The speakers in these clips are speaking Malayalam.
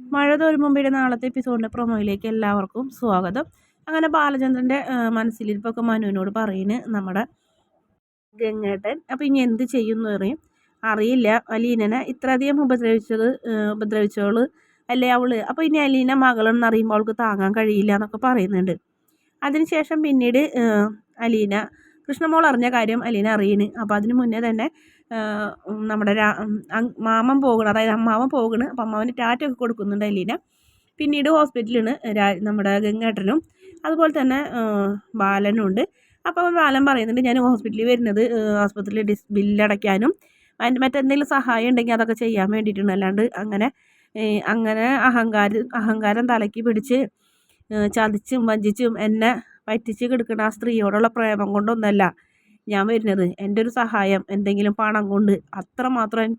മഴ തോരും മുമ്പേ നാളത്തെ എപ്പിസോഡിന്റെ പ്രൊമോയിലേക്ക് എല്ലാവർക്കും സ്വാഗതം. അങ്ങനെ ബാലചന്ദ്രന്റെ മനസ്സിലിരിപ്പൊക്കെ മനുവിനോട് പറയുന്നു നമ്മുടെ ഗംഗേട്ടൻ. അപ്പോൾ ഇനി എന്ത് ചെയ്യുമെന്ന് പറയും? അറിയില്ല. അലീനനെ ഇത്രയധികം ഉപദ്രവിച്ചത് ഉപദ്രവിച്ചവൾ അല്ലേ അവൾ? അപ്പോൾ ഇനി അലീന മകളെന്ന് അറിയുമ്പോൾ അവൾക്ക് താങ്ങാൻ കഴിയില്ല എന്നൊക്കെ പറയുന്നുണ്ട്. അതിനുശേഷം പിന്നീട് അലീന കൃഷ്ണമോൾ അറിഞ്ഞ കാര്യം അലീന അറിയണ്. അപ്പോൾ അതിന് മുന്നേ തന്നെ നമ്മുടെ മാമൻ പോകണം അതായത് അമ്മാവൻ പോകണ് അപ്പം അമ്മാവന് ടാറ്റൊക്കെ കൊടുക്കുന്നുണ്ട് അലീന. പിന്നീട് ഹോസ്പിറ്റലിന് നമ്മുടെ ഗംഗേട്ടനും അതുപോലെ തന്നെ ബാലനും ഉണ്ട്. അപ്പോൾ ബാലൻ പറയുന്നുണ്ട് ഞാൻ ഹോസ്പിറ്റലിൽ വരുന്നത് ആസ്പത്രിയിൽ ഡിസ് ബില്ലടയ്ക്കാനും മറ്റെന്തെങ്കിലും സഹായം ഉണ്ടെങ്കിൽ അതൊക്കെ ചെയ്യാൻ വേണ്ടിയിട്ടുണ്ട് അല്ലാണ്ട് അങ്ങനെ അങ്ങനെ അഹങ്കാരം അഹങ്കാരം തലയ്ക്ക് പിടിച്ച് ചതിച്ചും വഞ്ചിച്ചും എന്നെ പറ്റിച്ച് കിടക്കുന്ന ആ സ്ത്രീയോടുള്ള പ്രേമം കൊണ്ടൊന്നല്ല ഞാൻ വരുന്നത്. എന്റെ ഒരു സഹായം എന്തെങ്കിലും പണം കൊണ്ട് അത്രമാത്രം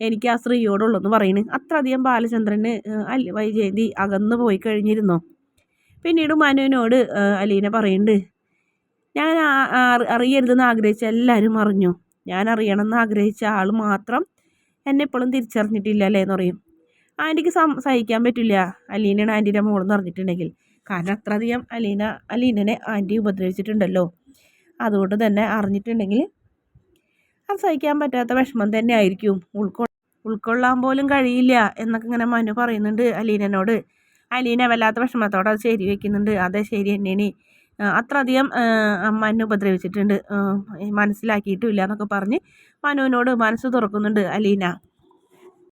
എനിക്ക് ആ സ്ത്രീയോടുള്ളൂ എന്ന് പറയുന്നു അത്രയധികം ബാലചന്ദ്രന് അല്ല വൈജയന്തി അകന്നു പോയി കഴിഞ്ഞിരുന്നോ? പിന്നീട് മനുവിനോട് അലീന പറയുന്നുണ്ട് ഞാൻ അറിയരുതെന്ന് ആഗ്രഹിച്ച എല്ലാവരും അറിഞ്ഞു. ഞാൻ അറിയണമെന്ന് ആഗ്രഹിച്ച ആൾ മാത്രം എന്നെ ഇപ്പോഴും തിരിച്ചറിഞ്ഞിട്ടില്ല അല്ലേ? എന്ന് പറയും. ആന്റിക്ക് സഹിക്കാൻ പറ്റില്ല. അലീനയാണ് ആന്റീന്റെ മോളെന്ന് പറഞ്ഞിട്ടുണ്ടെങ്കിൽ കാരണം അത്രയധികം അലീന അലീനനെ ആന്റി ഉപദ്രവിച്ചിട്ടുണ്ടല്ലോ. അതുകൊണ്ട് തന്നെ അറിഞ്ഞിട്ടുണ്ടെങ്കിൽ അത് സഹിക്കാൻ പറ്റാത്ത വിഷമം തന്നെ ആയിരിക്കും ഉൾക്കൊ ഉൾക്കൊള്ളാൻ പോലും കഴിയില്ല എന്നൊക്കെ ഇങ്ങനെ മനു പറയുന്നുണ്ട് അലീനനോട്. അലീന വല്ലാത്ത വിഷമത്തോടെ അത് ശരി വെക്കുന്നുണ്ട്. അതേ ശരി തന്നെയാണ്. അത്രയധികം മനു ഉപദ്രവിച്ചിട്ടുണ്ട്. മനസ്സിലാക്കിയിട്ടുമില്ല എന്നൊക്കെ പറഞ്ഞ് മനുവിനോട് മനസ്സ് തുറക്കുന്നുണ്ട് അലീന.